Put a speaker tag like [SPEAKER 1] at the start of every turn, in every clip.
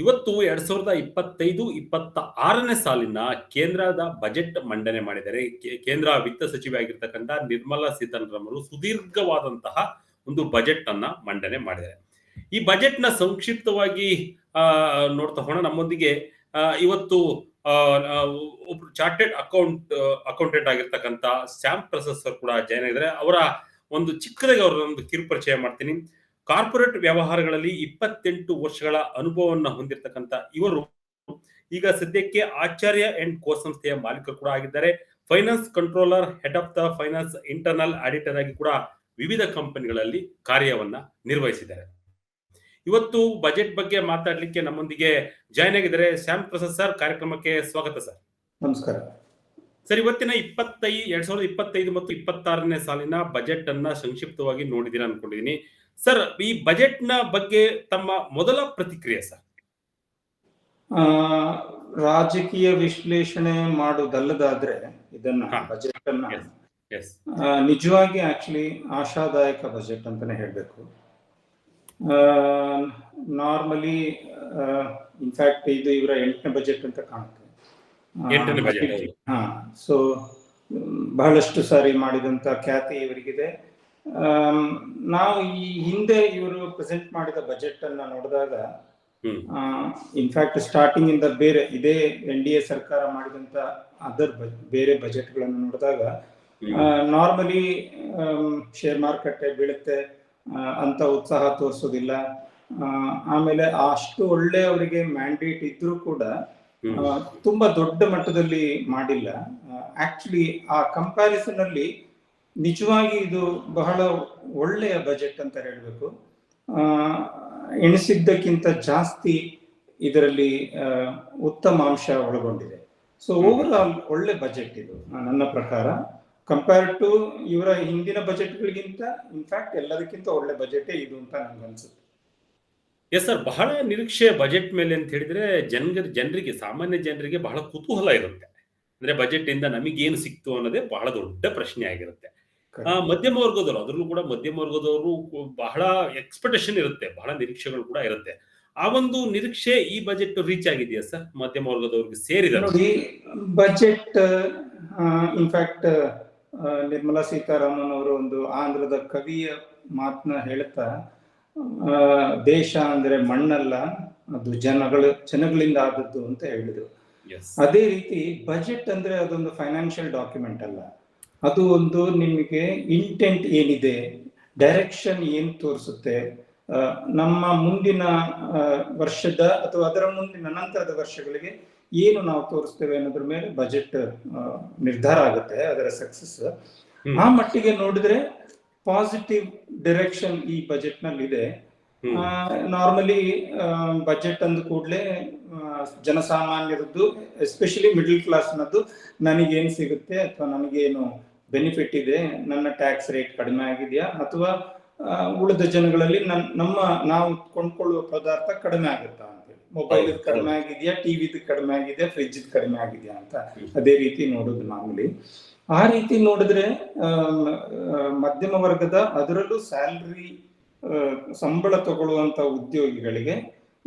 [SPEAKER 1] ಇವತ್ತು ಎರಡ್ ಸಾವಿರದ ಇಪ್ಪತ್ತೈದು ಇಪ್ಪತ್ತ ಆರನೇ ಸಾಲಿನ ಕೇಂದ್ರದ ಬಜೆಟ್ ಮಂಡನೆ ಮಾಡಿದರೆ ಕೇಂದ್ರ ವಿತ್ತ ಸಚಿವೆ ಆಗಿರ್ತಕ್ಕಂಥ ನಿರ್ಮಲಾ ಸೀತಾರಾಮನ್ ಅವರು ಸುದೀರ್ಘವಾದಂತಹ ಒಂದು ಬಜೆಟ್ ಅನ್ನ ಮಂಡನೆ ಮಾಡಿದ್ದಾರೆ. ಈ ಬಜೆಟ್ನ ಸಂಕ್ಷಿಪ್ತವಾಗಿ ನೋಡ್ತಾ ಹೋಣ ನಮ್ಮೊಂದಿಗೆ ಇವತ್ತು ಒಬ್ರು ಚಾರ್ಟೆಡ್ ಅಕೌಂಟ್, ಅಕೌಂಟೆಂಟ್ ಆಗಿರ್ತಕ್ಕಂಥ ಸ್ಯಾಮ್ ಪ್ರಸಾದ್ ಸರ್ ಕೂಡ ಜಾಯ್ನ್ ಆಗಿದ್ದಾರೆ. ಅವರ ಒಂದು ಚಿಕ್ಕದಾಗಿ ಅವರ ಒಂದು ಕಿರುಪರಿಚಯ ಮಾಡ್ತೀನಿ. ಕಾರ್ಪೊರೇಟ್ ವ್ಯವಹಾರಗಳಲ್ಲಿ ಇಪ್ಪತ್ತೆಂಟು ವರ್ಷಗಳ ಅನುಭವವನ್ನು ಹೊಂದಿರತಕ್ಕಂತ ಇವರು ಈಗ ಸದ್ಯಕ್ಕೆ ಆಚಾರ್ಯ ಅಂಡ್ ಕೋ ಸಂಸ್ಥೆಯ ಮಾಲೀಕರು ಕೂಡ ಆಗಿದ್ದಾರೆ. Finance controller head of the finance internal auditor ಆಗಿ ಕೂಡ ವಿವಿಧ ಕಂಪನಿಗಳಲ್ಲಿ ಕಾರ್ಯವನ್ನ ನಿರ್ವಹಿಸಿದ್ದಾರೆ. ಇವತ್ತು ಬಜೆಟ್ ಬಗ್ಗೆ ಮಾತಾಡ್ಲಿಕ್ಕೆ ನಮ್ಮೊಂದಿಗೆ ಜಾಯ್ನ್ ಆಗಿದ್ದಾರೆ ಶ್ಯಾಮ್ ಪ್ರಸಾದ್ ಸರ್ ಕಾರ್ಯಕ್ರಮಕ್ಕೆ ಸ್ವಾಗತ ಸರ್
[SPEAKER 2] ನಮಸ್ಕಾರ.
[SPEAKER 1] ಸರ್ ಇವತ್ತಿನ ಇಪ್ಪತ್ತೈ ಎರಡ್ ಸಾವಿರದ ಇಪ್ಪತ್ತೈದು ಮತ್ತು ಇಪ್ಪತ್ತಾರನೇ ಸಾಲಿನ ಬಜೆಟ್ ಅನ್ನ ಸಂಕ್ಷಿಪ್ತವಾಗಿ ನೋಡಿದೀರಾ ಅನ್ಕೊಂಡಿದೀನಿ. ಸರ್ ಈ ಬಜೆಟ್ನ ಬಗ್ಗೆ ತಮ್ಮ ಮೊದಲ ಪ್ರತಿಕ್ರಿಯೆ ಸರ್?
[SPEAKER 2] ಆ, ರಾಜಕೀಯ ವಿಶ್ಲೇಷಣೆ ಮಾಡುವುದಲ್ಲದಾದ್ರೆ ಇದನ್ನ. ಬಜೆಟ್ ಅನ್ನ ನಿಜವಾಗಿ ಆಕ್ಚುಲಿ ಆಶಾದಾಯಕ ಬಜೆಟ್ ಅಂತಾನೆ ಹೇಳ್ಬೇಕು. ನಾರ್ಮಲಿ ಇನ್ಫ್ಯಾಕ್ಟ್ ಇದು ಇವರ ಎಂಟನೇ ಬಜೆಟ್ ಅಂತ ಕಾಣುತ್ತೆ. ಸೊ ಬಹಳಷ್ಟು ಸಾರಿ ಮಾಡಿದಂತ ಖ್ಯಾತಿ ಇವರಿಗಿದೆ. ನಾವು ಈ ಹಿಂದೆ ಇವರು ಪ್ರೆಸೆಂಟ್ ಮಾಡಿದ ಬಜೆಟ್ ಅನ್ನ ನೋಡಿದಾಗ ಇನ್ಫ್ಯಾಕ್ಟ್ ಸ್ಟಾರ್ಟಿಂಗ್ ಇಂದ ಬೇರೆ ಇದೇ ಎನ್ ಡಿ ಎ ಸರ್ಕಾರ ಮಾಡಿದಂತ ಅದರ್ ಬೇರೆ ಬಜೆಟ್ಗಳನ್ನು ನೋಡಿದಾಗ ನಾರ್ಮಲಿ ಶೇರ್ ಮಾರುಕಟ್ಟೆ ಬೀಳುತ್ತೆ ಅಂತ ಉತ್ಸಾಹ ತೋರಿಸೋದಿಲ್ಲ. ಆಮೇಲೆ ಅಷ್ಟು ಒಳ್ಳೆ ಅವರಿಗೆ ಮ್ಯಾಂಡೇಟ್ ಇದ್ರೂ ಕೂಡ ತುಂಬಾ ದೊಡ್ಡ ಮಟ್ಟದಲ್ಲಿ ಮಾಡಿಲ್ಲ. ಆಕ್ಚುಲಿ ಆ ಕಂಪ್ಯಾರಿಸನ್ ಅಲ್ಲಿ ನಿಜವಾಗಿ ಇದು ಬಹಳ ಒಳ್ಳೆಯ ಬಜೆಟ್ ಅಂತ ಹೇಳಬೇಕು. ಎಣಿಸಿದ್ದಕ್ಕಿಂತ ಜಾಸ್ತಿ ಇದರಲ್ಲಿ ಉತ್ತಮ ಅಂಶ ಒಳಗೊಂಡಿದೆ. ಸೊ ಓವರ್ ಆಲ್ ಒಳ್ಳೆ ಬಜೆಟ್ ಇದು ನನ್ನ ಪ್ರಕಾರ. ಕಂಪೇರ್ ಟು ಇವರ ಹಿಂದಿನ ಬಜೆಟ್ಗಳಿಗಿಂತ ಇನ್ಫ್ಯಾಕ್ಟ್ ಎಲ್ಲದಕ್ಕಿಂತ ಒಳ್ಳೆ ಬಜೆಟೇ ಇದು ಅಂತ ನನ್ಗೆ ಅನ್ಸುತ್ತೆ.
[SPEAKER 1] ಎಸ್ ಸರ್ ಬಹಳ ನಿರೀಕ್ಷೆ ಬಜೆಟ್ ಮೇಲೆ ಅಂತ ಹೇಳಿದ್ರೆ ಜನರ ಜನರಿಗೆ, ಸಾಮಾನ್ಯ ಜನರಿಗೆ ಬಹಳ ಕುತೂಹಲ ಇರುತ್ತೆ. ಅಂದ್ರೆ ಬಜೆಟ್ ಇಂದ ನಮಗೇನು ಸಿಕ್ತು ಅನ್ನೋದೇ ಬಹಳ ದೊಡ್ಡ ಪ್ರಶ್ನೆ ಆಗಿರುತ್ತೆ. ಮಧ್ಯಮ ವರ್ಗದವರು ಅದ್ರಲ್ಲೂ ಕೂಡ ಮಧ್ಯಮ ವರ್ಗದವರು ಬಹಳ ಎಕ್ಸ್ಪೆಕ್ಟೇಷನ್ ಇರುತ್ತೆ ಬಹಳ ನಿರೀಕ್ಷೆಗಳು ಕೂಡ ಇರುತ್ತೆ. ಆ ಒಂದು ನಿರೀಕ್ಷೆ ಈ ಬಜೆಟ್ ರೀಚ್ ಆಗಿದೆಯಾ ಸರ್? ಮಧ್ಯಮ ವರ್ಗದವ್ರಿಗೆ ಸೇರಿದ
[SPEAKER 2] ನೋಡಿ ಬಜೆಟ್ ಇನ್ಫ್ಯಾಕ್ಟ್ ನಿರ್ಮಲಾ ಸೀತಾರಾಮನ್ ಅವರು ಒಂದು ಆಂಧ್ರದ ಕವಿಯ ಮಾತನ್ನ ಹೇಳ್ತಾ ದೇಶ ಅಂದ್ರೆ ಮಣ್ಣಲ್ಲ ಅದು ಜನಗಳು ಜನಗಳಿಂದ ಆದದ್ದು ಅಂತ ಹೇಳಿದ್ರು. ಅದೇ ರೀತಿ ಬಜೆಟ್ ಅಂದ್ರೆ ಅದೊಂದು ಫೈನಾನ್ಷಿಯಲ್ ಡಾಕ್ಯುಮೆಂಟ್ ಅಲ್ಲ. ಅದು ಒಂದು ನಿಮಗೆ ಇಂಟೆಂಟ್ ಏನಿದೆ ಡೈರೆಕ್ಷನ್ ಏನ್ ತೋರಿಸುತ್ತೆ ನಮ್ಮ ಮುಂದಿನ ವರ್ಷದ ಅಥವಾ ಅದರ ಮುಂದಿನ ನಂತರದ ವರ್ಷಗಳಿಗೆ ಏನು ನಾವು ತೋರಿಸ್ತೇವೆ ಅನ್ನೋದ್ರ ಮೇಲೆ ಬಜೆಟ್ ನಿರ್ಧಾರ ಆಗುತ್ತೆ ಅದರ ಸಕ್ಸಸ್ ಆ ಮಟ್ಟಿಗೆ ನೋಡಿದ್ರೆ ಪಾಸಿಟಿವ್ ಡೈರೆಕ್ಷನ್ ಈ ಬಜೆಟ್ನಲ್ಲಿ ಇದೆ. ನಾರ್ಮಲಿ ಬಜೆಟ್ ಅಂದ ಕೂಡಲೇ ಜನಸಾಮಾನ್ಯರದ್ದು ಎಸ್ಪೆಷಲಿ ಮಿಡಲ್ ಕ್ಲಾಸ್ನದ್ದು ನನಗೇನು ಸಿಗುತ್ತೆ ಅಥವಾ ನನಗೇನು ಬೆನಿಫಿಟ್ ಇದೆ ನನ್ನ ಟ್ಯಾಕ್ಸ್ ರೇಟ್ ಕಡಿಮೆ ಆಗಿದೆಯಾ? ಅಥವಾ ಉಳಿದ ಜನಗಳಲ್ಲಿ ನನ್ ನಮ್ಮ ನಾವು ಕೊಂಡ್ಕೊಳ್ಳುವ ಪದಾರ್ಥ ಕಡಿಮೆ ಆಗುತ್ತಾ ಅಂತೇಳಿ ಮೊಬೈಲ್ ಕಡಿಮೆ ಆಗಿದೆಯಾ? ಟಿವಿದು ಕಡಿಮೆ ಆಗಿದೆಯಾ? ಫ್ರಿಜ್ ಕಡಿಮೆ ಆಗಿದೆಯಾ ಅಂತ ಅದೇ ರೀತಿ ನೋಡೋದು ಮಾಮೂಲಿ ಆ ರೀತಿ ನೋಡಿದ್ರೆ ಮಧ್ಯಮ ವರ್ಗದ ಅದರಲ್ಲೂ ಸ್ಯಾಲ್ರಿ ಸಂಬಳ ತಗೊಳ್ಳುವಂತ ಉದ್ಯೋಗಿಗಳಿಗೆ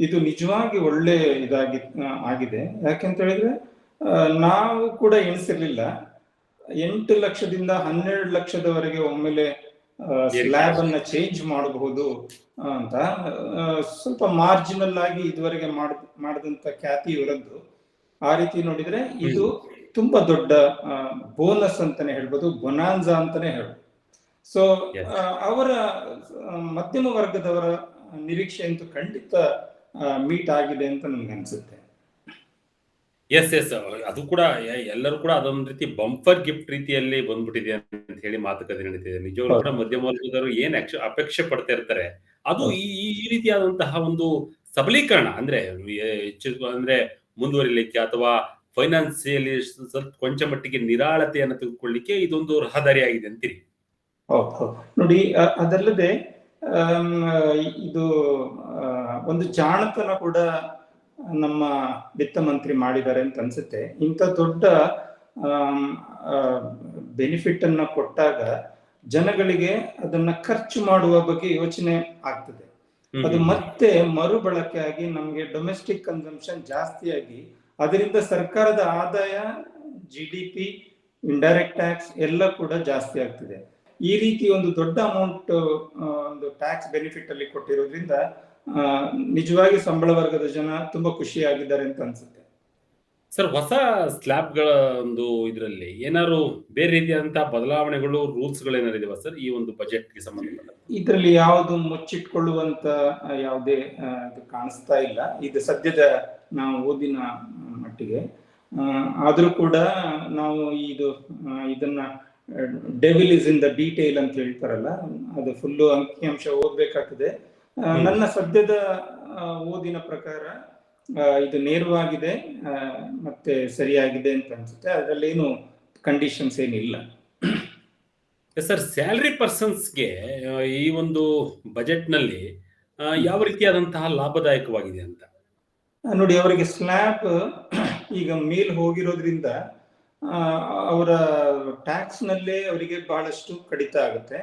[SPEAKER 2] ಇದು ನಿಜವಾಗಿ ಒಳ್ಳೆ ಇದಾಗಿ ಆಗಿದೆ. ಯಾಕೆಂತ ಹೇಳಿದ್ರೆ ನಾವು ಕೂಡ ಎಣಿಸಿರ್ಲಿಲ್ಲ. ಎಂಟು ಲಕ್ಷದಿಂದ ಹನ್ನೆರಡು ಲಕ್ಷದವರೆಗೆ ಒಮ್ಮೆಲೆ ಸ್ಲ್ಯಾಬ್ ಅನ್ನ ಚೇಂಜ್ ಮಾಡಬಹುದು ಅಂತ ಸ್ವಲ್ಪ ಮಾರ್ಜಿನಲ್ ಆಗಿ ಇದುವರೆಗೆ ಮಾಡ್ ಮಾಡಿದಂತ ಖ್ಯಾತಿ ಇವರದ್ದು. ಆ ರೀತಿ ನೋಡಿದ್ರೆ ಇದು ತುಂಬಾ ದೊಡ್ಡ ಬೋನಸ್ ಅಂತಾನೆ ಹೇಳ್ಬೋದು ಬೊನಾನ್ಸಾ ಅಂತಾನೆ ಹೇಳ್ಬೋದು. ಸೊ ಅವರ ಮಧ್ಯಮ ವರ್ಗದವರ ನಿರೀಕ್ಷೆ ಅಂತೂ ಖಂಡಿತ ಮೀಟ್ ಆಗಿದೆ ಅಂತ ನನ್ಗೆ ಅನ್ಸುತ್ತೆ.
[SPEAKER 1] ಎಸ್ ಎಸ್ ಅದು ಕೂಡ ಎಲ್ಲರೂ ಕೂಡ ಅದೊಂದ್ ರೀತಿ ಬಂಪರ್ ಗಿಫ್ಟ್ ರೀತಿಯಲ್ಲಿ ಬಂದ್ಬಿಟ್ಟಿದೆ ಅಂತ ಹೇಳಿ ಮಾತುಕತೆ ನಡೀತಿದೆ. ನಿಜವಾಗ್ಲೂ ಕೂಡ ಮಧ್ಯಮ ವರ್ಗದವರು ಏನ್ ಅಪೇಕ್ಷೆ ಪಡ್ತಾ ಇರ್ತಾರೆ ಅದು ಈ ಈ- ರೀತಿಯಾದಂತಹ ಒಂದು ಸಬಲೀಕರಣ ಅಂದ್ರೆ ಹೆಚ್ಚು ಅಂದ್ರೆ ಮುಂದುವರಿಲಿಕ್ಕೆ ಅಥವಾ ಫೈನಾನ್ಸಿಯಲಿ ಸ್ವಲ್ಪ ಕೊಂಚ ಮಟ್ಟಿಗೆ ನಿರಾಳತೆಯನ್ನು ತೆಗೆದುಕೊಳ್ಳಿಕ್ಕೆ ಇದೊಂದು ರಹದಾರಿ ಆಗಿದೆ ಅಂತೀರಿ
[SPEAKER 2] ನೋಡಿ ಅದಲ್ಲದೆ ಇದು ಒಂದು ಜಾಣತನ ಕೂಡ ನಮ್ಮ ವಿತ್ತ ಮಂತ್ರಿ ಮಾಡಿದ್ದಾರೆ ಅಂತ ಅನ್ಸುತ್ತೆ. ಇಂಥ ದೊಡ್ಡ ಬೆನಿಫಿಟ್ ಅನ್ನ ಕೊಟ್ಟಾಗ ಜನಗಳಿಗೆ ಅದನ್ನ ಖರ್ಚು ಮಾಡುವ ಬಗ್ಗೆ ಯೋಚನೆ ಆಗ್ತದೆ. ಅದು ಮತ್ತೆ ಮರುಬಳಕೆ ಆಗಿ ನಮಗೆ ಡೊಮೆಸ್ಟಿಕ್ ಕನ್ಸಂಪ್ಷನ್ ಜಾಸ್ತಿಯಾಗಿ ಅದರಿಂದ ಸರ್ಕಾರದ ಆದಾಯ G D P indirect tax ಎಲ್ಲ ಕೂಡ ಜಾಸ್ತಿ ಆಗ್ತಿದೆ. ಈ ರೀತಿ ಒಂದು ದೊಡ್ಡ ಅಮೌಂಟ್ ಒಂದು ಟ್ಯಾಕ್ಸ್ ಬೆನಿಫಿಟ್ ಅಲ್ಲಿ ಕೊಟ್ಟಿರೋದ್ರಿಂದ ನಿಜವಾಗಿ ಸಂಬಳ ವರ್ಗದ ಜನ ತುಂಬಾ ಖುಷಿಯಾಗಿದ್ದಾರೆ ಅಂತ ಅನ್ಸುತ್ತೆ.
[SPEAKER 1] ಸರ್ ಹೊಸ ಸ್ಲ್ಯಾಬ್ಗಳ ಒಂದು ಇದರಲ್ಲಿ ಏನಾದ್ರು ಬೇರೆ ರೀತಿಯಾದಂತಹ ಬದಲಾವಣೆಗಳು ರೂಲ್ಸ್ಗಳು ಏನಾರು ಇದಾವ ಸರ್ ಈ ಒಂದು ಬಜೆಟ್ಗೆ ಸಂಬಂಧಪಟ್ಟ
[SPEAKER 2] ಇದರಲ್ಲಿ ಯಾವುದು ಮುಚ್ಚಿಟ್ಕೊಳ್ಳುವಂತ ಯಾವುದೇ ಇದು ಕಾಣಿಸ್ತಾ ಇಲ್ಲ. ಇದು ಸದ್ಯದ ನಾವು ಓದಿನ ಮಟ್ಟಿಗೆ. ಆದರೂ ಕೂಡ ನಾವು ಇದು ಇದನ್ನ devil is in the detail ಅಂತ ಹೇಳ್ತಾರಲ್ಲ ಅದು ಫುಲ್ಲು ಅಂಕಿಅಂಶ ಓದ್ಬೇಕಾಗ್ತದೆ. ಆ,
[SPEAKER 1] ಹ್ಮ್.
[SPEAKER 2] ನನ್ನ ಸದ್ಯದ ಓದಿನ ಪ್ರಕಾರ ಇದು ನೇರವಾಗಿದೆ ಮತ್ತೆ ಸರಿಯಾಗಿದೆ ಅಂತ ಅನ್ಸುತ್ತೆ. ಅದರಲ್ಲೇನು ಕಂಡೀಷನ್ಸ್ ಏನಿಲ್ಲ.
[SPEAKER 1] ಸರ್ ಸ್ಯಾಲ್ರಿ ಪರ್ಸನ್ಸ್ಗೆ ಈ ಒಂದು ಬಜೆಟ್ನಲ್ಲಿ ಯಾವ ರೀತಿಯಾದಂತಹ ಲಾಭದಾಯಕವಾಗಿದೆ ಅಂತ?
[SPEAKER 2] ನೋಡಿ ಅವರಿಗೆ ಸ್ಲ್ಯಾಬ್ ಈಗ ಮೇಲ್ ಹೋಗಿರೋದ್ರಿಂದ ಅವರ ಟ್ಯಾಕ್ಸ್ನಲ್ಲೇ ಅವರಿಗೆ ಬಹಳಷ್ಟು ಕಡಿತ ಆಗುತ್ತೆ.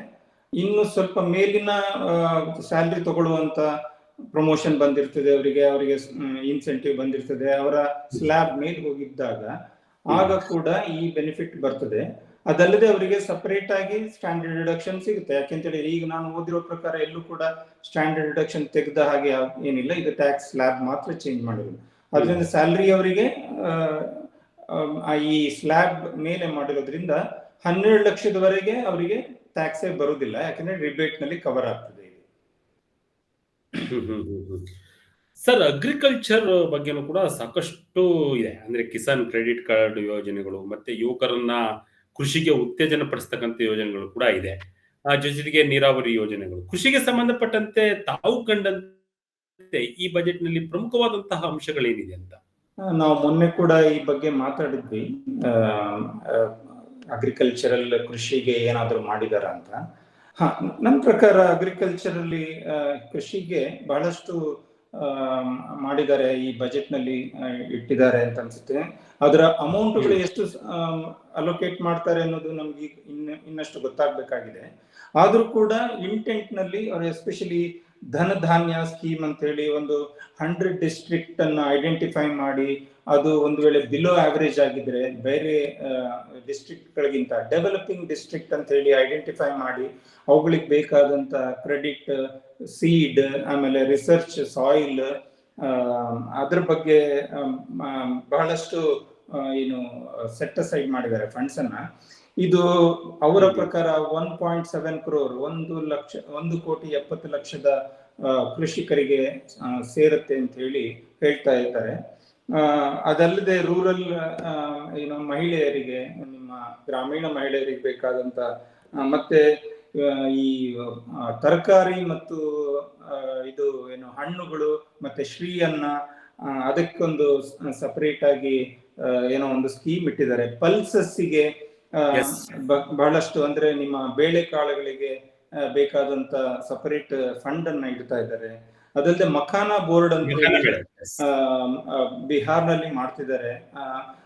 [SPEAKER 2] ಇನ್ನು ಸ್ವಲ್ಪ ಮೇಲಿನ ಸ್ಯಾಲ್ರಿ ತಗೊಳ್ಳುವಂತ ಪ್ರಮೋಷನ್ ಬಂದಿರ್ತದೆ. ಅವರಿಗೆ ಅವರಿಗೆ ಇನ್ಸೆಂಟಿವ್ ಬಂದಿರ್ತದೆ. ಅವರ ಸ್ಲ್ಯಾಬ್ ಮೇಲೆ ಹೋಗಿದ್ದಾಗ ಆಗ ಕೂಡ ಈ ಬೆನಿಫಿಟ್ ಬರ್ತದೆ. ಅದಲ್ಲದೆ ಅವರಿಗೆ ಸಪರೇಟ್ ಆಗಿ ಸ್ಟ್ಯಾಂಡರ್ಡ್ ಡಿಡಕ್ಷನ್ ಸಿಗುತ್ತೆ. ಯಾಕೆಂತೇಳಿ ಈಗ ನಾನು ಓದಿರೋ ಪ್ರಕಾರ ಎಲ್ಲೂ ಕೂಡ ಸ್ಟ್ಯಾಂಡರ್ಡ್ ಡಿಡಕ್ಷನ್ ತೆಗೆದ ಹಾಗೆ ಏನಿಲ್ಲ. ಇದು ಟ್ಯಾಕ್ಸ್ ಸ್ಲ್ಯಾಬ್ ಮಾತ್ರ ಚೇಂಜ್ ಮಾಡಿರೋದು ಅದರಿಂದ ಸ್ಯಾಲ್ರಿ ಅವರಿಗೆ ಈ ಸ್ಲ್ಯಾಬ್ ಮೇಲೆ ಮಾಡಿರೋದ್ರಿಂದ ಹನ್ನೆರಡು ಲಕ್ಷದವರೆಗೆ ಅವರಿಗೆ ಟ್ಯಾಕ್ಸೇ ಬರುವುದಿಲ್ಲ ಯಾಕಂದ್ರೆ ರಿಬೇಟ್ನಲ್ಲಿ ಕವರ್ ಆಗ್ತದೆ.
[SPEAKER 1] ಸರ್ ಅಗ್ರಿಕಲ್ಚರ್ ಬಗ್ಗೆನೂ ಕೂಡ ಸಾಕಷ್ಟು ಇದೆ. ಅಂದ್ರೆ ಕಿಸಾನ್ ಕ್ರೆಡಿಟ್ ಕಾರ್ಡ್ ಯೋಜನೆಗಳು ಮತ್ತೆ ಯುವಕರನ್ನ ಕೃಷಿಗೆ ಉತ್ತೇಜನ ಪಡಿಸ್ತಕ್ಕಂಥ ಯೋಜನೆಗಳು ಕೂಡ ಇದೆ. ಆ ಜೊತೆಗೆ ನೀರಾವರಿ ಯೋಜನೆಗಳು. ಕೃಷಿಗೆ ಸಂಬಂಧಪಟ್ಟಂತೆ ತಾವು ಕಂಡಂತೆ ಈ ಬಜೆಟ್ನಲ್ಲಿ ಪ್ರಮುಖವಾದಂತಹ ಅಂಶಗಳೇನಿದೆ ಅಂತ?
[SPEAKER 2] ನಾವು ಮೊನ್ನೆ ಕೂಡ ಈ ಬಗ್ಗೆ ಮಾತಾಡಿದ್ವಿ. ಅಗ್ರಿಕಲ್ಚರಲ್ ಕೃಷಿಗೆ ಏನಾದರೂ ಮಾಡಿದಾರ ಅಂತ? ಹಾ ನನ್ನ ಪ್ರಕಾರ ಅಗ್ರಿಕಲ್ಚರ್ ಅಲ್ಲಿ ಆ, ಕೃಷಿಗೆ ಬಹಳಷ್ಟು ಮಾಡಿದ್ದಾರೆ ಈ ಬಜೆಟ್ನಲ್ಲಿ ಇಟ್ಟಿದ್ದಾರೆ ಅಂತ ಅನ್ಸುತ್ತೆ. ಅದರ ಅಮೌಂಟ್ಗಳು ಎಷ್ಟು ಅಲೋಕೇಟ್ ಮಾಡ್ತಾರೆ ಅನ್ನೋದು ನಮ್ಗೆ ಇನ್ನ ಇನ್ನಷ್ಟು ಗೊತ್ತಾಗ್ಬೇಕಾಗಿದೆ. ಆದ್ರೂ ಕೂಡ ಇಂಟೆಂಟ್ನಲ್ಲಿ ಅವರು ಎಸ್ಪೆಷಲಿ ಧನಧಾನ್ಯ ಸ್ಕೀಮ್ ಅಂತ ಹೇಳಿ ಒಂದು ಹಂಡ್ರೆಡ್ ಡಿಸ್ಟ್ರಿಕ್ಟ್ ಅನ್ನು ಐಡೆಂಟಿಫೈ ಮಾಡಿ ಅದು ಒಂದು ವೇಳೆ ಬಿಲೋ ಆವರೇಜ್ ಆಗಿದ್ರೆ ಬೇರೆ ಡಿಸ್ಟ್ರಿಕ್ಟ್ ಗಳಿಗಿಂತ ಡೆವಲಪಿಂಗ್ ಡಿಸ್ಟ್ರಿಕ್ಟ್ ಅಂತ ಹೇಳಿ ಐಡೆಂಟಿಫೈ ಮಾಡಿ ಅವುಗಳಿಗೆ ಬೇಕಾದಂತ ಕ್ರೆಡಿಟ್ ಸೀಡ್ ಆಮೇಲೆ ರಿಸರ್ಚ್ ಸಾಯಿಲ್ ಅದ್ರ ಬಗ್ಗೆ ಬಹಳಷ್ಟು ಏನು ಸೆಟ್ ಅಸೈಡ್ ಮಾಡಿದ್ದಾರೆ ಫಂಡ್ಸ್ ಅನ್ನ. ಇದು ಅವರ ಪ್ರಕಾರ ಒನ್ ಪಾಯಿಂಟ್ ಸೆವೆನ್ ಕ್ರೋರ್ ಒಂದು ಲಕ್ಷ ಒಂದು ಕೋಟಿ ಎಪ್ಪತ್ತು ಲಕ್ಷದ ಕೃಷಿಕರಿಗೆ ಸೇರುತ್ತೆ ಅಂತ ಹೇಳಿ ಹೇಳ್ತಾ ಇದ್ದಾರೆ. ಅದಲ್ಲದೆ ರೂರಲ್ ಏನು ಮಹಿಳೆಯರಿಗೆ ನಿಮ್ಮ ಗ್ರಾಮೀಣ ಮಹಿಳೆಯರಿಗೆ ಬೇಕಾದಂತ ಮತ್ತೆ ಈ ತರಕಾರಿ ಮತ್ತು ಇದು ಏನು ಹಣ್ಣುಗಳು ಮತ್ತೆ ಶ್ರೀ ಅನ್ನ ಆ, ಅದಕ್ಕೊಂದು ಸಪರೇಟ್ ಆಗಿ ಏನೋ ಒಂದು ಸ್ಕೀಮ್ ಇಟ್ಟಿದ್ದಾರೆ. ಪಲ್ಸಸ್ಸಿಗೆ ಬಹಳಷ್ಟು ಅಂದ್ರೆ ನಿಮ್ಮ ಬೇಳೆಕಾಳುಗಳಿಗೆ ಬೇಕಾದಂತ ಸಪರೇಟ್ ಫಂಡ್ ಅನ್ನ ಇಡ್ತಾ ಇದ್ದಾರೆ. ಅದಲ್ಲದೆ ಮಖಾನ ಬೋರ್ಡ್ ಅಂತ ಬಿಹಾರ್ನಲ್ಲಿ ಮಾಡ್ತಿದ್ದಾರೆ.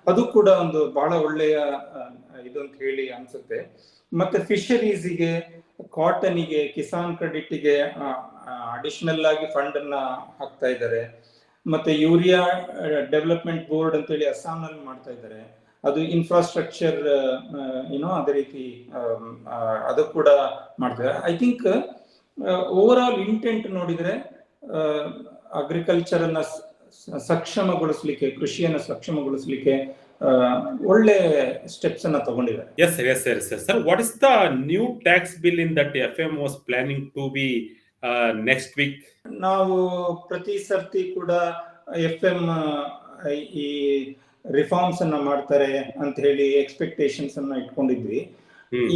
[SPEAKER 2] ಅದು ಕೂಡ ಒಂದು ಬಹಳ ಒಳ್ಳೆಯ ಇದು ಅಂತ ಹೇಳಿ ಅನ್ಸುತ್ತೆ. ಮತ್ತೆ ಫಿಶರೀಸ್ಗೆ ಕಾಟನಿಗೆ ಕಿಸಾನ್ ಕ್ರೆಡಿಟ್ಗೆ ಅಡಿಷನಲ್ ಆಗಿ ಫಂಡ್ ಅನ್ನ ಹಾಕ್ತಾ ಇದ್ದಾರೆ. ಮತ್ತೆ ಯೂರಿಯಾ ಡೆವಲಪ್ಮೆಂಟ್ ಬೋರ್ಡ್ ಅಂತ ಹೇಳಿ ಅಸ್ಸಾಂನಲ್ಲಿ ಮಾಡ್ತಾ ಇದ್ದಾರೆ. ಅದು ಇನ್ಫ್ರಾಸ್ಟ್ರಕ್ಚರ್ ಏನೋ ಅದೇ ರೀತಿ ಆ, ಅದು ಕೂಡ ಮಾಡ್ತಾರೆ I think over all intent ನೋಡಿದ್ರೆ ಅಗ್ರಿಕಲ್ಚರ್ ಅನ್ನ ಸ- ಸ- ಸಕ್ಷಮಗೊಳಿಸ್ಲಿಕ್ಕೆ ಕೃಷಿಯನ್ನ ಸಕ್ಷಮಗೊಳಿಸ್ಲಿಕ್ಕೆ ಒಳ್ಳೆ ಸ್ಟೆಪ್ಸ್ ಅನ್ನ ತಗೊಂಡಿದ್ದಾರೆ
[SPEAKER 1] yes sir yes sir sir sir what is the new tax bill in that F M was planning to be next week?
[SPEAKER 2] ನಾವು ಪ್ರತಿ ಸರ್ತಿ ಕೂಡ ಎಫ್ ಎಂ ಈ ರಿಫಾರ್ಮ್ಸ್ ಅನ್ನ ಮಾಡ್ತಾರೆ ಅಂತ ಹೇಳಿ ಎಕ್ಸ್ಪೆಕ್ಟೇಷನ್ಸ್ ಅನ್ನ ಇಟ್ಕೊಂಡಿದ್ವಿ.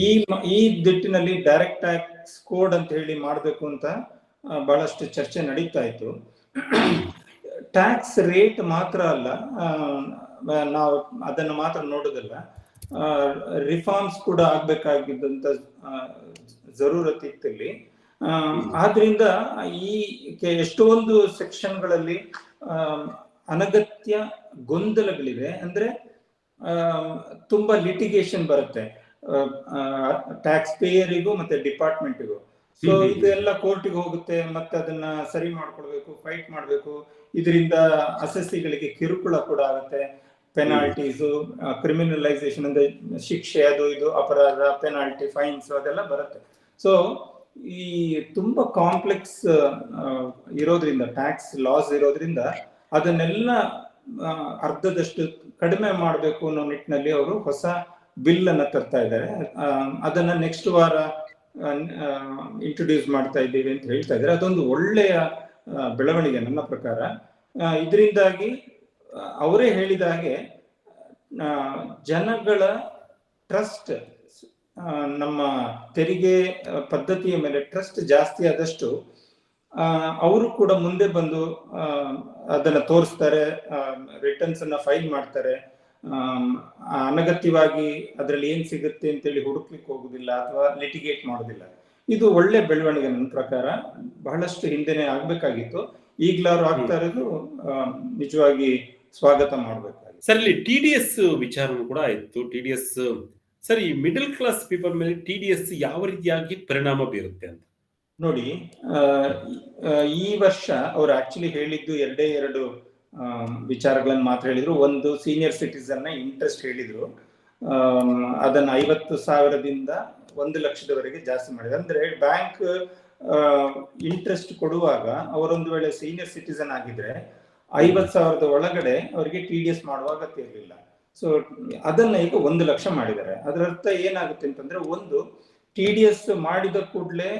[SPEAKER 2] ಈ ಈ ದಿಟ್ಟಿನಲ್ಲಿ ಡೈರೆಕ್ಟ್ ಟ್ಯಾಕ್ಸ್ ಕೋಡ್ ಅಂತ ಹೇಳಿ ಮಾಡಬೇಕು ಅಂತ ಬಹಳಷ್ಟು ಚರ್ಚೆ ನಡೀತಾ ಇತ್ತು. ಟ್ಯಾಕ್ಸ್ ರೇಟ್ ಮಾತ್ರ ಅಲ್ಲ ನಾವು ಅದನ್ನು ಮಾತ್ರ ನೋಡೋದಲ್ಲ. ರಿಫಾರ್ಮ್ಸ್ ಕೂಡ ಆಗ್ಬೇಕಾಗಿದ್ದಂತ ಜರೂರತ್ ಇತ್ತು ಇಲ್ಲಿ ಆ, ಆದ್ರಿಂದ ಈ ಕೆ- ಎಷ್ಟೊಂದು ಸೆಕ್ಷನ್ಗಳಲ್ಲಿ ಅನಗತ್ಯ ಗೊಂದಲಗಳಿವೆ ಅಂದ್ರೆ ತುಂಬಾ ಲಿಟಿಗೇಷನ್ ಬರುತ್ತೆ. ಟ್ಯಾಕ್ಸ್ ಪೇಯರಿಗೂ ಮತ್ತೆ ಡಿಪಾರ್ಟ್ಮೆಂಟ್ಗೂ ಸೊ. ಇದೆಲ್ಲ ಕೋರ್ಟಿಗೆ ಹೋಗುತ್ತೆ ಮತ್ತೆ ಅದನ್ನ ಸರಿ ಮಾಡ್ಕೊಳ್ಬೇಕು ಫೈಟ್ ಮಾಡ್ಬೇಕು. ಇದರಿಂದ ಅಸಸ್ಸಿಗಳಿಗೆ ಕಿರುಕುಳ ಕೂಡ ಆಗುತ್ತೆ. ಪೆನಾಲ್ಟೀಸು ಕ್ರಿಮಿನಲೈಸೇಷನ್ ಅಂದ್ರೆ ಶಿಕ್ಷೆ ಅದು ಇದು ಅಪರಾಧ ಪೆನಾಲ್ಟಿ ಫೈನ್ಸ್ ಅದೆಲ್ಲ ಬರುತ್ತೆ. ಸೊ ಈ ತುಂಬಾ ಕಾಂಪ್ಲೆಕ್ಸ್ ಇರೋದ್ರಿಂದ ಟ್ಯಾಕ್ಸ್ ಲಾಸ್ ಇರೋದ್ರಿಂದ ಅದನ್ನೆಲ್ಲ ಅರ್ಧದಷ್ಟು ಕಡಿಮೆ ಮಾಡಬೇಕು ಅನ್ನೋ ನಿಟ್ಟಿನಲ್ಲಿ ಅವರು ಹೊಸ ಬಿಲ್ ಅನ್ನ ತರ್ತಾ ಇದ್ದಾರೆ. ಅದನ್ನ ನೆಕ್ಸ್ಟ್ ವಾರ ಇಂಟ್ರೊಡ್ಯೂಸ್ ಮಾಡ್ತಾ ಇದ್ದೀವಿ ಅಂತ ಹೇಳ್ತಾ ಇದ್ದಾರೆ. ಅದೊಂದು ಒಳ್ಳೆಯ ಬೆಳವಣಿಗೆ ನನ್ನ ಪ್ರಕಾರ. ಇದರಿಂದಾಗಿ ಅವರೇ ಹೇಳಿದ ಹಾಗೆ ಜನಗಳ ಟ್ರಸ್ಟ್ ನಮ್ಮ ತೆರಿಗೆ ಪದ್ಧತಿಯ ಮೇಲೆ ಟ್ರಸ್ಟ್ ಜಾಸ್ತಿ ಆದಷ್ಟು ಅವರು ಕೂಡ ಮುಂದೆ ಬಂದು ಅದನ್ನ ತೋರಿಸ್ತಾರೆ ರಿಟರ್ನ್ಸ್ ಅನ್ನ ಫೈಲ್ ಮಾಡ್ತಾರೆ. ಅನಗತ್ಯವಾಗಿ ಅದರಲ್ಲಿ ಏನ್ ಸಿಗುತ್ತೆ ಅಂತೇಳಿ ಹುಡುಕ್ಲಿಕ್ಕೆ ಹೋಗುದಿಲ್ಲ ಅಥವಾ ಲಿಟಿಗೇಟ್ ಮಾಡೋದಿಲ್ಲ. ಇದು ಒಳ್ಳೆ ಬೆಳವಣಿಗೆ ನನ್ನ ಪ್ರಕಾರ. ಬಹಳಷ್ಟು ಹಿಂದೆನೆ ಆಗ್ಬೇಕಾಗಿತ್ತು. ಈಗ್ಲಾರು ಆಗ್ತಾ ಇರೋದು ನಿಜವಾಗಿ ಸ್ವಾಗತ ಮಾಡ್ಬೇಕಾಗಿ
[SPEAKER 1] ಸರ್, ಇಲ್ಲಿ ಟಿ ಡಿ ಎಸ್ ವಿಚಾರನೂ ಕೂಡ ಇತ್ತು. ಟಿ ಡಿ ಎಸ್ ಸರ್, ಈ ಮಿಡಲ್ ಕ್ಲಾಸ್ ಪೀಪಲ್ ಮೇಲೆ ಟಿ ಡಿ ಎಸ್ ಯಾವ ರೀತಿಯಾಗಿ ಪರಿಣಾಮ ಬೀರುತ್ತೆ ಅಂತ?
[SPEAKER 2] ನೋಡಿ ಈ ವರ್ಷ ಅವ್ರು ಆಕ್ಚುಲಿ ಹೇಳಿದ್ದು ಎರಡೇ ಎರಡು ವಿಚಾರಗಳನ್ನು ಮಾತ್ರ ಹೇಳಿದ್ರು. ಒಂದು ಸೀನಿಯರ್ ಸಿಟಿಸನ್ನ ಇಂಟ್ರೆಸ್ಟ್ ಹೇಳಿದ್ರು. ಅದನ್ನ ಐವತ್ತು ಸಾವಿರದಿಂದ ಒಂದು ಲಕ್ಷದವರೆಗೆ ಜಾಸ್ತಿ ಮಾಡಿದ್ರು. ಅಂದ್ರೆ ಬ್ಯಾಂಕ್ ಇಂಟ್ರೆಸ್ಟ್ ಕೊಡುವಾಗ ಅವರೊಂದು ವೇಳೆ ಸೀನಿಯರ್ ಸಿಟಿಸನ್ ಆಗಿದ್ರೆ ಐವತ್ ಸಾವಿರದ ಒಳಗಡೆ ಅವರಿಗೆ ಟಿ ಡಿ ಎಸ್ ಮಾಡುವ ಅಗತ್ಯ ಇರಲಿಲ್ಲ. ಸೊ ಅದನ್ನ ಈಗ ಒಂದು ಲಕ್ಷ ಮಾಡಿದ್ದಾರೆ. ಅದರ ಅರ್ಥ ಏನಾಗುತ್ತೆ ಅಂತಂದ್ರೆ ಒಂದು ಟಿ ಡಿ ಎಸ್ ಮಾಡಿದ ಕೂಡಲೇ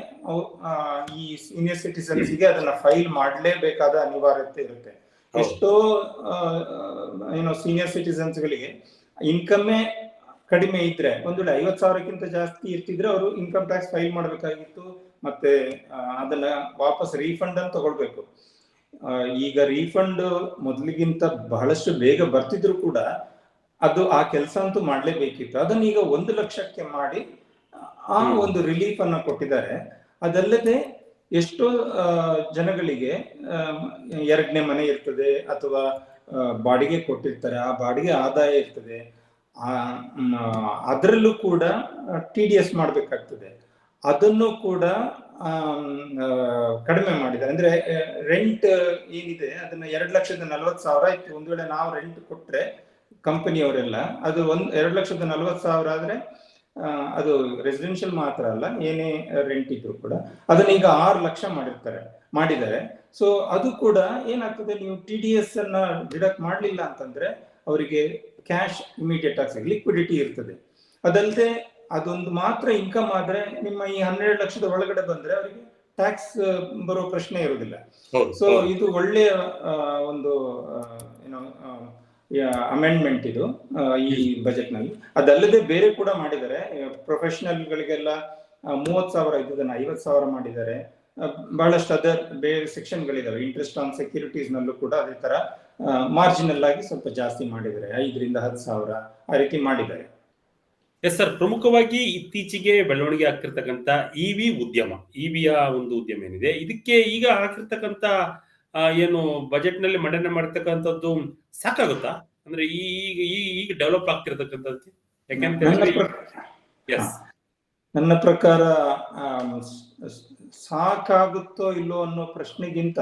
[SPEAKER 2] ಈ ಸೀನಿಯರ್ ಸಿಟಿಸನ್ಸ್ಗೆ ಅದನ್ನ ಫೈಲ್ ಮಾಡಲೇಬೇಕಾದ ಅನಿವಾರ್ಯತೆ ಇರುತ್ತೆ. ಎಷ್ಟೋ ಏನೋ ಸೀನಿಯರ್ ಸಿಟಿಸನ್ಸ್ ಗಳಿಗೆ ಇನ್ಕಮ್ಮೇ ಕಡಿಮೆ ಇದ್ರೆ ಒಂದು ವೇಳೆ ಐವತ್ ಸಾವಿರಕ್ಕಿಂತ ಜಾಸ್ತಿ ಇರ್ತಿದ್ರೆ ಅವರು ಇನ್ಕಮ್ ಟ್ಯಾಕ್ಸ್ ಫೈಲ್ ಮಾಡಬೇಕಾಗಿತ್ತು ಮತ್ತೆ ಅದನ್ನ ವಾಪಸ್ ರೀಫಂಡ್ ಅಂತ ತಗೊಳ್ಬೇಕು. ಈಗ ರೀಫಂಡ್ ಮೊದಲಿಗಿಂತ ಬಹಳಷ್ಟು ಬೇಗ ಬರ್ತಿದ್ರು ಕೂಡ ಅದು ಆ ಕೆಲಸ ಅಂತೂ ಮಾಡ್ಲೇಬೇಕಿತ್ತು. ಅದನ್ನ ಈಗ ಒಂದು ಲಕ್ಷಕ್ಕೆ ಮಾಡಿ ಆ ಒಂದು ರಿಲೀಫ್ ಅನ್ನ ಕೊಟ್ಟಿದ್ದಾರೆ. ಅದಲ್ಲದೆ ಎಷ್ಟೋ ಜನಗಳಿಗೆ ಎರಡನೇ ಮನೆ ಇರ್ತದೆ ಅಥವಾ ಬಾಡಿಗೆ ಕೊಟ್ಟಿರ್ತಾರೆ. ಆ ಬಾಡಿಗೆ ಆದಾಯ ಇರ್ತದೆ. ಅದರಲ್ಲೂ ಕೂಡ ಟಿ ಡಿ ಎಸ್ ಮಾಡಬೇಕಾಗ್ತದೆ. ಅದನ್ನು ಕೂಡ ಕಡಿಮೆ ಮಾಡಿದ್ದಾರೆ. ಅಂದ್ರೆ ರೆಂಟ್ ಏನಿದೆ ಅದನ್ನ ಎರಡ್ ಲಕ್ಷದ ನಲವತ್ತು ಸಾವಿರ ಇತ್ತು ಒಂದು ವೇಳೆ ನಾವು ರೆಂಟ್ ಕೊಟ್ರೆ ಕಂಪನಿಯವರೆಲ್ಲ ಅದು ಒಂದ್ ಎರಡು ಲಕ್ಷದ ನಲವತ್ತು ಸಾವಿರ ಆದ್ರೆ ಅದು ರೆಸಿಡೆನ್ಷಿಯಲ್ ಮಾತ್ರ ಅಲ್ಲ ಏನೇ ರೆಂಟ್ ಇದ್ರು ಕೂಡ. ಅದನ್ನ ಈಗ ಆರು ಲಕ್ಷ ಮಾಡಿರ್ತಾರೆ ಮಾಡಿದ್ದಾರೆ. ಸೊ ಅದು ಕೂಡ ಏನಾಗ್ತದೆ ನೀವು ಟಿ ಡಿ ಎಸ್ ಅನ್ನ ಡಿಡಕ್ಟ್ ಮಾಡ್ಲಿಲ್ಲ ಅಂತಂದ್ರೆ ಅವರಿಗೆ ಕ್ಯಾಶ್ ಇಮಿಡಿಯೇಟ್ ಆಗಿ ಲಿಕ್ವಿಡಿಟಿ ಇರ್ತದೆ. ಅದಲ್ಲದೆ ಅದೊಂದು ಮಾತ್ರ ಇನ್ಕಮ್ ಆದ್ರೆ ನಿಮ್ಮ ಈ ಹನ್ನೆರಡು ಲಕ್ಷದ ಒಳಗಡೆ ಬಂದ್ರೆ ಅವರಿಗೆ ಟ್ಯಾಕ್ಸ್ ಬರೋ ಪ್ರಶ್ನೆ ಇರುವುದಿಲ್ಲ ಸೊ ಇದು ಒಳ್ಳೆಯ ಒಂದು ಏನೋ ಅಮೆಂಡ್ಮೆಂಟ್ ಇದು ಈ ಬಜೆಟ್ನಲ್ಲಿ. ಅದಲ್ಲದೆ ಬೇರೆ ಕೂಡ ಮಾಡಿದ್ದಾರೆ. ಪ್ರೊಫೆಷನಲ್ ಗಳಿಗೆಲ್ಲ ಮೂವತ್ ಸಾವಿರ ಇದ್ದದನ್ನ ಐವತ್ ಸಾವಿರ ಮಾಡಿದ್ದಾರೆ. ಬಹಳಷ್ಟು ಅದರ್ ಬೇರೆ ಸೆಕ್ಷನ್ ಗಳಿದಾವೆ ಇಂಟ್ರೆಸ್ಟ್ ಆನ್ ಸೆಕ್ಯೂರಿಟೀಸ್ ನಲ್ಲೂ ಕೂಡ ಅದೇ ತರ ಮಾರ್ಜಿನಲ್ ಆಗಿ ಸ್ವಲ್ಪ ಜಾಸ್ತಿ ಮಾಡಿದ್ದಾರೆ. ಐದರಿಂದ ಹತ್ತು ಸಾವಿರ ಆ ರೀತಿ ಮಾಡಿದ್ದಾರೆ.
[SPEAKER 1] ಎಸ್ ಸರ್ ಪ್ರಮುಖವಾಗಿ ಇತ್ತೀಚೆಗೆ ಬೆಳವಣಿಗೆ ಆಗ್ತಿರ್ತಕ್ಕಂಥ ವಿ ಉದ್ಯಮ ಇವಿಯ ಒಂದು ಉದ್ಯಮ ಏನಿದೆ. ಇದಕ್ಕೆ ಈಗ ಹಾಕಿರ್ತಕ್ಕಂಥ ಏನು ಬಜೆಟ್ನಲ್ಲಿ ಮಂಡನೆ ಮಾಡ್ತಕ್ಕಂಥದ್ದು ಸಾಕಾಗುತ್ತಾ? ಅಂದ್ರೆ ಈ ಈಗ ಈಗ ಡೆವಲಪ್ ಆಗ್ತಿರ್ತಕ್ಕಂಥದ್ದು. ಯಾಕೆಂತ
[SPEAKER 2] ನನ್ನ ಪ್ರಕಾರ ಸಾಕಾಗುತ್ತೋ ಇಲ್ಲೋ ಅನ್ನೋ ಪ್ರಶ್ನೆಗಿಂತ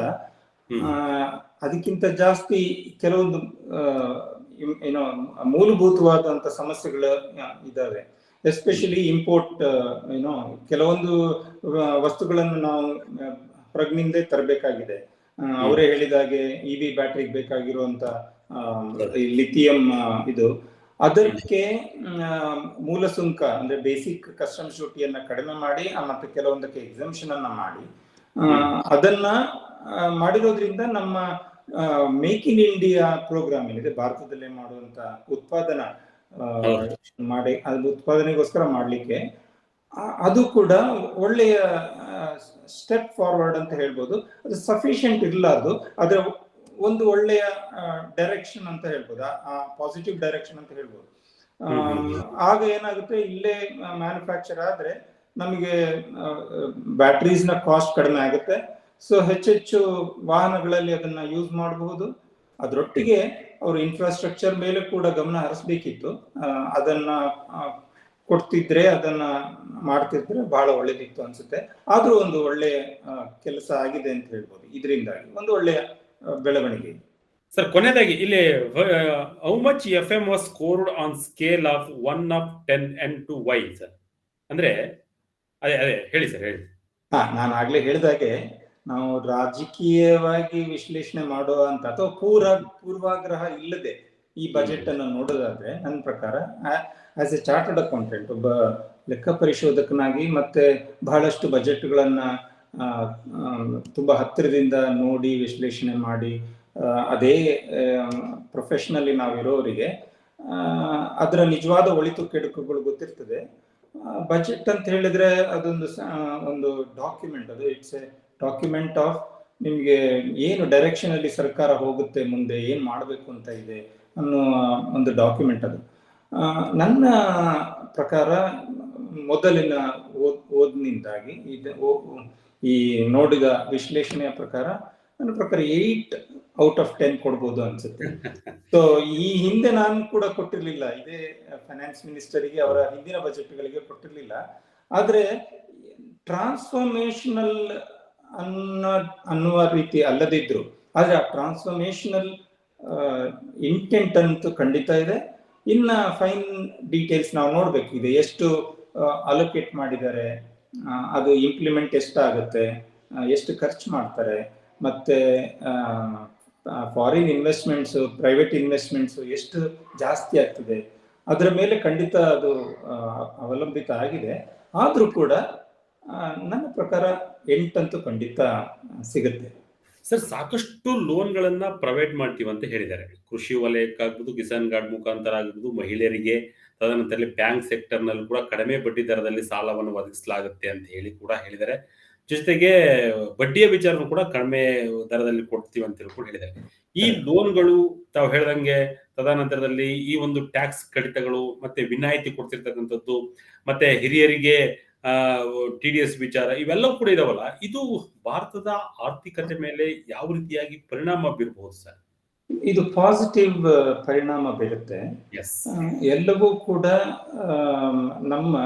[SPEAKER 2] ಅದಕ್ಕಿಂತ ಜಾಸ್ತಿ ಕೆಲವೊಂದು ಏನೋ ಮೂಲಭೂತವಾದಂತ ಸಮಸ್ಯೆಗಳು ಇದಾವೆ. ಎಸ್ಪೆಷಲಿ ಇಂಪೋರ್ಟ್ ಏನೋ ಕೆಲವೊಂದು ವಸ್ತುಗಳನ್ನು ನಾವು ಹೊರಗಿನಿಂದ ತರಬೇಕಾಗಿದೆ. ಅವರೇ ಹೇಳಿದ ಹಾಗೆ ಇ ವಿ ಬ್ಯಾಟ್ರಿಗೆ ಬೇಕಾಗಿರುವಂತ ಲಿಥಿಯಂ ಇದು. ಅದಕ್ಕೆ ಮೂಲ ಸುಂಕ ಅಂದ್ರೆ ಬೇಸಿಕ್ ಕಸ್ಟಮ್ಸ್ ಡ್ಯೂಟಿಯನ್ನ ಕಡಿಮೆ ಮಾಡಿ ಮತ್ತೆ ಕೆಲವೊಂದಕ್ಕೆ ಎಕ್ಸಮ್ಷನ್ ಅನ್ನ ಮಾಡಿ. ಅದನ್ನ ಮಾಡಿರೋದ್ರಿಂದ ನಮ್ಮ ಮೇಕ್ ಇನ್ ಇಂಡಿಯಾ ಪ್ರೋಗ್ರಾಮ್ ಏನಿದೆ ಭಾರತದಲ್ಲೇ ಮಾಡುವಂತ ಉತ್ಪಾದನಾ ಮಾಡಿ ಅದು ಉತ್ಪಾದನೆಗೋಸ್ಕರ ಮಾಡ್ಲಿಕ್ಕೆ ಅದು ಕೂಡ ಒಳ್ಳೆಯ ಸ್ಟೆಪ್ ಫಾರ್ವರ್ಡ್ ಅಂತ ಹೇಳ್ಬೋದು. ಅದು ಸಫಿಷಿಯಂಟ್ ಇಲ್ಲ ಅದು. ಅದರ ಒಂದು ಒಳ್ಳೆಯ ಡೈರೆಕ್ಷನ್ ಅಂತ ಹೇಳ್ಬೋದು. ಆ ಪಾಸಿಟಿವ್ ಡೈರೆಕ್ಷನ್ ಅಂತ ಹೇಳ್ಬೋದು. ಆಗ ಏನಾಗುತ್ತೆ? ಇಲ್ಲೇ ಮ್ಯಾನುಫ್ಯಾಕ್ಚರ್ ಆದ್ರೆ ನಮಗೆ ಬ್ಯಾಟ್ರೀಸ್ನ ನ ಕಾಸ್ಟ್ ಕಡಿಮೆ ಆಗುತ್ತೆ. ಸೊ ಹೆಚ್ಚೆಚ್ಚು ವಾಹನಗಳಲ್ಲಿ ಅದನ್ನ ಯೂಸ್ ಮಾಡಬಹುದು. ಅದರೊಟ್ಟಿಗೆ ಅವರು ಇನ್ಫ್ರಾಸ್ಟ್ರಕ್ಚರ್ ಮೇಲೆ ಕೂಡ ಗಮನ ಹರಿಸಬೇಕಿತ್ತು. ಅದನ್ನ ಕೊಡ್ತಿದ್ರೆ ಅದನ್ನ ಮಾಡ್ತಿದ್ರೆ ಬಹಳ ಒಳ್ಳೇದಿತ್ತು ಅನ್ಸುತ್ತೆ. ಆದ್ರೂ ಒಂದು ಒಳ್ಳೆ ಕೆಲಸ ಆಗಿದೆ ಅಂತ ಹೇಳ್ಬೋದು. ಇದರಿಂದಾಗಿ ಒಂದು ಒಳ್ಳೆಯ ಬೆಳವಣಿಗೆ
[SPEAKER 1] ಸರ್ ಕೊನೆಯದಾಗಿ ಇಲ್ಲಿ how much F M was scored on scale of one of ten and to why sir ಅಂದ್ರೆ ಅದೇ ಅದೇ ಹೇಳಿ ಸರ್ ಹೇಳಿ.
[SPEAKER 2] ಹಾ ನಾನು ಆಗ್ಲೇ ಹೇಳಿದಾಗೆ ನಾವು ರಾಜಕೀಯವಾಗಿ ವಿಶ್ಲೇಷಣೆ ಮಾಡುವ ಅಂತ ಅಥವಾ ಪೂರ್ವ ಪೂರ್ವಾಗ್ರಹ ಇಲ್ಲದೆ ಈ ಬಜೆಟ್ ಅನ್ನು ನೋಡೋದಾದ್ರೆ ನನ್ನ ಪ್ರಕಾರ ಆಸ್ ಎ ಚಾರ್ಟರ್ಡ್ ಅಕೌಂಟೆಂಟ್ ಒಬ್ಬ ಲೆಕ್ಕ ಪರಿಶೋಧಕನಾಗಿ ಮತ್ತೆ ಬಹಳಷ್ಟು ಬಜೆಟ್ಗಳನ್ನ ತುಂಬಾ ಹತ್ತಿರದಿಂದ ನೋಡಿ ವಿಶ್ಲೇಷಣೆ ಮಾಡಿ ಅದೇ ಪ್ರೊಫೆಷನಲ್ಲಿ ನಾವಿರೋರಿಗೆ ಅದರ ನಿಜವಾದ ಒಳಿತು ಕೆಡುಕುಗಳು ಗೊತ್ತಿರ್ತದೆ. ಬಜೆಟ್ ಅಂತ ಹೇಳಿದ್ರೆ ಅದೊಂದು ಒಂದು ಡಾಕ್ಯುಮೆಂಟ್ ಅದು ಇಟ್ಸ್ ಎ ಡಾಕ್ಯುಮೆಂಟ್ ಆಫ್ ನಿಮಗೆ ಏನು ಡೈರೆಕ್ಷನ್ ಅಲ್ಲಿ ಸರ್ಕಾರ ಹೋಗುತ್ತೆ, ಮುಂದೆ ಏನ್ ಮಾಡಬೇಕು ಅಂತ ಇದೆ ಅನ್ನೋ ಒಂದು ಡಾಕ್ಯುಮೆಂಟ್ ಅದು. ನನ್ನ ಪ್ರಕಾರ ಮೊದಲಿನ ಓದ್, ಓದ್ನಿಂದಾಗಿ ಈ ನೋಡಿದ ವಿಶ್ಲೇಷಣೆಯ ಪ್ರಕಾರ ನನ್ನ ಪ್ರಕಾರ ಏಟ್ ಔಟ್ ಆಫ್ ಟೆನ್ ಕೊಡ್ಬೋದು ಅನ್ಸುತ್ತೆ. ಸೊ ಈ ಹಿಂದೆ ನಾನು ಕೂಡ ಕೊಟ್ಟಿರ್ಲಿಲ್ಲ. ಇದೇ ಫೈನಾನ್ಸ್ ಮಿನಿಸ್ಟರಿಗೆ ಅವರ ಹಿಂದಿನ ಬಜೆಟ್ಗಳಿಗೆ ಕೊಟ್ಟಿರ್ಲಿಲ್ಲ. ಆದ್ರೆ ಟ್ರಾನ್ಸ್ಫಾರ್ಮೇಶನಲ್ ಅನ್ನೋ, ಅನ್ನುವ ರೀತಿ ಅಲ್ಲದಿದ್ರು. ಆದ್ರೆ ಆ ಟ್ರಾನ್ಸ್ಫಾರ್ಮೇಶನಲ್ ಇಂಟೆಂಟ್ ಅಂತೂ ಖಂಡಿತ ಇದೆ. ಇನ್ನ ಫೈನ್ ಡೀಟೇಲ್ಸ್ ನಾವು ನೋಡ್ಬೇಕು. ಇದೆ ಎಷ್ಟು ಅಲೋಕೇಟ್ ಮಾಡಿದ್ದಾರೆ ಅದು ಇಂಪ್ಲಿಮೆಂಟ್ ಎಷ್ಟಾಗುತ್ತೆ ಎಷ್ಟು ಖರ್ಚು ಮಾಡ್ತಾರೆ, ಮತ್ತೆ ಫಾರಿನ್ ಇನ್ವೆಸ್ಟ್ಮೆಂಟ್ಸ್ ಪ್ರೈವೇಟ್ ಇನ್ವೆಸ್ಟ್ಮೆಂಟ್ಸ್ ಎಷ್ಟು ಜಾಸ್ತಿ ಆಗ್ತದೆ. ಅದರ ಮೇಲೆ ಖಂಡಿತ ಅದು ಅವಲಂಬಿತ ಆಗಿದೆ. ಆದರೂ ಕೂಡ ನನ್ನ ಪ್ರಕಾರ ಎಂಟಂತೂ ಖಂಡಿತ ಸಿಗುತ್ತೆ.
[SPEAKER 1] ಸರ್ ಸಾಕಷ್ಟು ಲೋನ್ಗಳನ್ನ ಪ್ರೊವೈಡ್ ಮಾಡ್ತೀವಿ ಅಂತ ಹೇಳಿದ್ದಾರೆ. ಕೃಷಿ ವಲಯಕ್ಕಾಗ್ಬೋದು ಕಿಸಾನ್ ಕಾರ್ಡ್ ಮುಖಾಂತರ ಆಗ್ಬೋದು ಮಹಿಳೆಯರಿಗೆ ತದನಂತರ ಬ್ಯಾಂಕ್ ಸೆಕ್ಟರ್ನಲ್ಲಿ ಕೂಡ ಕಡಿಮೆ ಬಡ್ಡಿ ದರದಲ್ಲಿ ಸಾಲವನ್ನು ಒದಗಿಸಲಾಗುತ್ತೆ ಅಂತ ಹೇಳಿ ಕೂಡ ಹೇಳಿದ್ದಾರೆ. ಜೊತೆಗೆ ಬಡ್ಡಿಯ ವಿಚಾರನೂ ಕೂಡ ಕಡಿಮೆ ದರದಲ್ಲಿ ಕೊಡ್ತೀವಿ ಅಂತ ಕೂಡ ಹೇಳಿದ್ದಾರೆ. ಈ ಲೋನ್ಗಳು ತಾವು ಹೇಳ್ದಂಗೆ ತದನಂತರದಲ್ಲಿ ಈ ಒಂದು ಟ್ಯಾಕ್ಸ್ ಕಡಿತಗಳು ಮತ್ತೆ ವಿನಾಯಿತಿ ಕೊಡ್ತಿರ್ತಕ್ಕಂಥದ್ದು ಮತ್ತೆ ಹಿರಿಯರಿಗೆ ಟಿ ಡಿ ಎಸ್ ವಿಚಾರ ಇವೆಲ್ಲವೂ ಕೂಡ ಇದಾವಲ್ಲ? ಇದು ಭಾರತದ ಆರ್ಥಿಕತೆ ಮೇಲೆ ಯಾವ ರೀತಿಯಾಗಿ ಪರಿಣಾಮ ಬೀರಬಹುದು ಸರ್?
[SPEAKER 2] ಇದು ಪಾಸಿಟಿವ್ ಪರಿಣಾಮ ಬೀರುತ್ತೆ. ಎಲ್ಲವೂ ಕೂಡ ನಮ್ಮ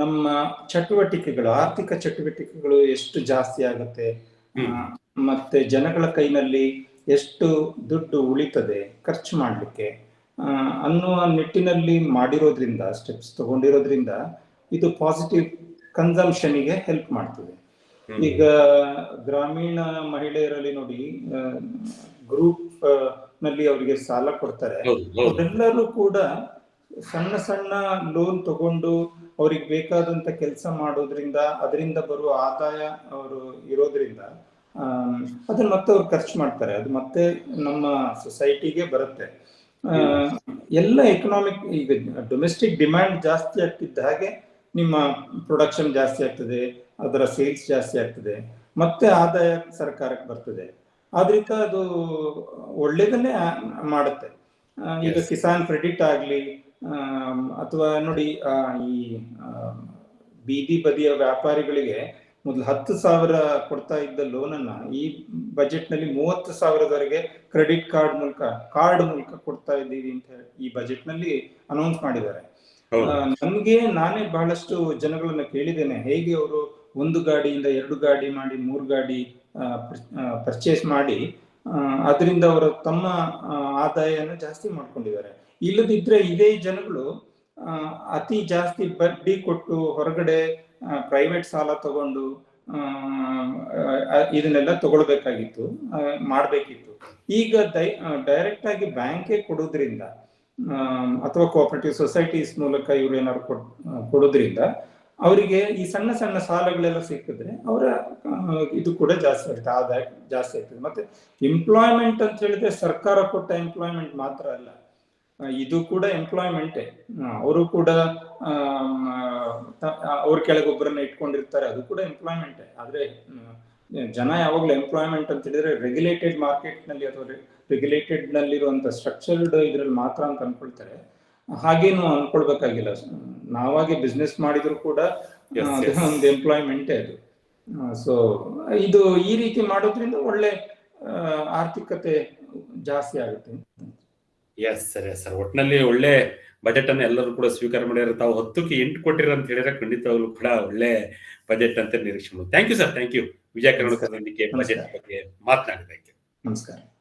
[SPEAKER 2] ನಮ್ಮ ಚಟುವಟಿಕೆಗಳು ಆರ್ಥಿಕ ಚಟುವಟಿಕೆಗಳು ಎಷ್ಟು ಜಾಸ್ತಿ ಆಗುತ್ತೆ? ಮತ್ತೆ ಜನಗಳ ಕೈನಲ್ಲಿ ಎಷ್ಟು ದುಡ್ಡು ಉಳಿತದೆ ಖರ್ಚು ಮಾಡಲಿಕ್ಕೆ? ಅನ್ನುವ ನಿಟ್ಟಿನಲ್ಲಿ ಮಾಡಿರೋದ್ರಿಂದ ಸ್ಟೆಪ್ಸ್ ತಗೊಂಡಿರೋದ್ರಿಂದ ಇದು ಪಾಸಿಟಿವ್ ಕನ್ಸಂಪ್ಷನ್ಗೆ ಹೆಲ್ಪ್ ಮಾಡ್ತದೆ. ಈಗ ಗ್ರಾಮೀಣ ಮಹಿಳೆಯರಲ್ಲಿ ನೋಡಿ ಗ್ರೂಪ್ನಲ್ಲಿ ಅವರಿಗೆ ಸಾಲ ಕೊಡ್ತಾರೆ. ಅವರೆಲ್ಲರೂ ಕೂಡ ಸಣ್ಣ ಸಣ್ಣ ಲೋನ್ ತಗೊಂಡು ಅವ್ರಿಗೆ ಬೇಕಾದಂತ ಕೆಲಸ ಮಾಡೋದ್ರಿಂದ ಅದರಿಂದ ಬರುವ ಆದಾಯ ಅವರು ಇರೋದ್ರಿಂದ ಅದನ್ನ ಮತ್ತೆ ಅವ್ರು ಖರ್ಚು ಮಾಡ್ತಾರೆ. ಅದು ಮತ್ತೆ ನಮ್ಮ ಸೊಸೈಟಿಗೆ ಬರುತ್ತೆ. ಎಲ್ಲ ಎಕನಾಮಿಕ್ ಈಗ ಡೊಮೆಸ್ಟಿಕ್ ಡಿಮ್ಯಾಂಡ್ ಜಾಸ್ತಿ ಆಗ್ತಿದ್ದ ಹಾಗೆ ನಿಮ್ಮ ಪ್ರೊಡಕ್ಷನ್ ಜಾಸ್ತಿ ಆಗ್ತದೆ ಅದರ ಸೇಲ್ಸ್ ಜಾಸ್ತಿ ಆಗ್ತದೆ ಮತ್ತೆ ಆದಾಯ ಸರ್ಕಾರಕ್ಕೆ ಬರ್ತದೆ. ಆದ್ರಿಂದ ಅದು ಒಳ್ಳೇದನ್ನೇ ಮಾಡುತ್ತೆ. ಈಗ ಕಿಸಾನ್ ಕ್ರೆಡಿಟ್ ಆಗ್ಲಿ ಅಥವಾ ನೋಡಿ ಈ ಬೀದಿ ಬದಿಯ ವ್ಯಾಪಾರಿಗಳಿಗೆ ಮೊದಲು ಹತ್ತು ಸಾವಿರ ಕೊಡ್ತಾ ಇದ್ದ ಲೋನನ್ನ ಅನ್ನ ಈ ಬಜೆಟ್ನಲ್ಲಿ ಮೂವತ್ತು ಸಾವಿರದವರೆಗೆ ಕ್ರೆಡಿಟ್ ಕಾರ್ಡ್ ಮೂಲಕ ಕಾರ್ಡ್ ಮೂಲಕ ಕೊಡ್ತಾ ಇದ್ದೀವಿ ಅಂತ ಹೇಳಿ ಈ ಬಜೆಟ್ನಲ್ಲಿ ಅನೌನ್ಸ್ ಮಾಡಿದ್ದಾರೆ. ನನ್ಗೆ ನಾನೇ ಬಹಳಷ್ಟು ಜನಗಳನ್ನ ಕೇಳಿದ್ದೇನೆ. ಹೇಗೆ ಅವರು ಒಂದು ಗಾಡಿಯಿಂದ ಎರಡು ಗಾಡಿ ಮಾಡಿ, ಮೂರು ಗಾಡಿ ಪರ್ಚೇಸ್ ಮಾಡಿ ಅದರಿಂದ ಅವರು ತಮ್ಮ ಆದಾಯನ ಜಾಸ್ತಿ ಮಾಡ್ಕೊಂಡಿದ್ದಾರೆ. ಇಲ್ಲದಿದ್ರೆ ಇದೇ ಜನಗಳು ಅತಿ ಜಾಸ್ತಿ ಬಡ್ಡಿ ಕೊಟ್ಟು ಹೊರಗಡೆ ಪ್ರೈವೇಟ್ ಸಾಲ ತಗೊಂಡು ಇದನ್ನೆಲ್ಲ ತಗೊಳ್ಬೇಕಾಗಿತ್ತು ಮಾಡ್ಬೇಕಿತ್ತು. ಈಗ ಡೈ ಡೈರೆಕ್ಟ್ ಆಗಿ ಬ್ಯಾಂಕೇ ಕೊಡೋದ್ರಿಂದ ಅಥವಾ ಕೋಆಪರೇಟಿವ್ ಸೊಸೈಟೀಸ್ ಮೂಲಕ ಇವ್ರು ಏನಾದ್ರು ಕೊಡ್- ಕೊಡೋದ್ರಿಂದ ಅವರಿಗೆ ಈ ಸಣ್ಣ ಸಣ್ಣ ಸಾಲಗಳೆಲ್ಲ ಸಿಕ್ಕಿದ್ರೆ ಅವರ ಇದು ಕೂಡ ಜಾಸ್ತಿ ಆಗುತ್ತೆ, ಆದಾಯ ಜಾಸ್ತಿ ಆಗ್ತದೆ. ಮತ್ತೆ ಎಂಪ್ಲಾಯ್ಮೆಂಟ್ ಅಂತ ಹೇಳಿದ್ರೆ ಸರ್ಕಾರ ಕೊಟ್ಟ ಎಂಪ್ಲಾಯ್ಮೆಂಟ್ ಮಾತ್ರ ಅಲ್ಲ. ಇದು ಕೂಡ ಎಂಪ್ಲಾಯ್ಮೆಂಟೇ ಅವರು ಕೂಡ ಅವ್ರ ಕೆಳಗೊಬ್ಬರನ್ನ ಇಟ್ಕೊಂಡಿರ್ತಾರೆ, ಅದು ಕೂಡ ಎಂಪ್ಲಾಯ್ಮೆಂಟೇ ಆದ್ರೆ ಜನ ಯಾವಾಗ್ಲೂ ಎಂಪ್ಲಾಯ್ಮೆಂಟ್ ಅಂತ ಹೇಳಿದ್ರೆ ರೆಗ್ಯುಲೇಟೆಡ್ ಮಾರ್ಕೆಟ್ನಲ್ಲಿ ಅಥವಾ ರೆಗ್ಯುಲೇಟೆಡ್ ನಲ್ಲಿರುವಂತ ಸ್ಟ್ರಕ್ಚರ್ಡ್ ಇದ್ರಲ್ಲಿ ಮಾತ್ರ ಅಂತ ಅನ್ಕೊಳ್ತಾರೆ. ಹಾಗೇನು ಅನ್ಕೊಳ್ಬೇಕಾಗಿಲ್ಲ. ನಾವಾಗೆ ಬಿಸ್ನೆಸ್ ಮಾಡಿದ್ರು ಕೂಡ. ಒಂದು ಎಂಪ್ಲಾಯ್ಮೆಂಟೇ ಅದು. ಸೊ ಇದು ಈ ರೀತಿ ಮಾಡೋದ್ರಿಂದ ಒಳ್ಳೆ ಆರ್ಥಿಕತೆ ಜಾಸ್ತಿ ಆಗುತ್ತೆ.
[SPEAKER 1] Yes sir yes sir. ಒಟ್ಟಿನಲ್ಲಿ ಒಳ್ಳೆ ಬಜೆಟ್ ಅನ್ನು ಎಲ್ಲರೂ ಕೂಡ ಸ್ವೀಕಾರ ಮಾಡಿದ್ರೆ ತಾವು ಹತ್ತಕ್ಕೆ ಎಂಟು ಕೊಟ್ಟಿರ ಅಂತ ಹೇಳಿದ್ರೆ ಖಂಡಿತವಾಗ್ಲೂ ಕೂಡ ಒಳ್ಳೆ ಬಜೆಟ್ ಅಂತ ನಿರೀಕ್ಷೆ thank you sir thank you Vijaya ಕರ್ನಾಟಕದೊಂದಿಗೆ budget ಬಗ್ಗೆ ಮಾತನಾಡಿದ್ದಕ್ಕೆ.
[SPEAKER 2] ನಮಸ್ಕಾರ.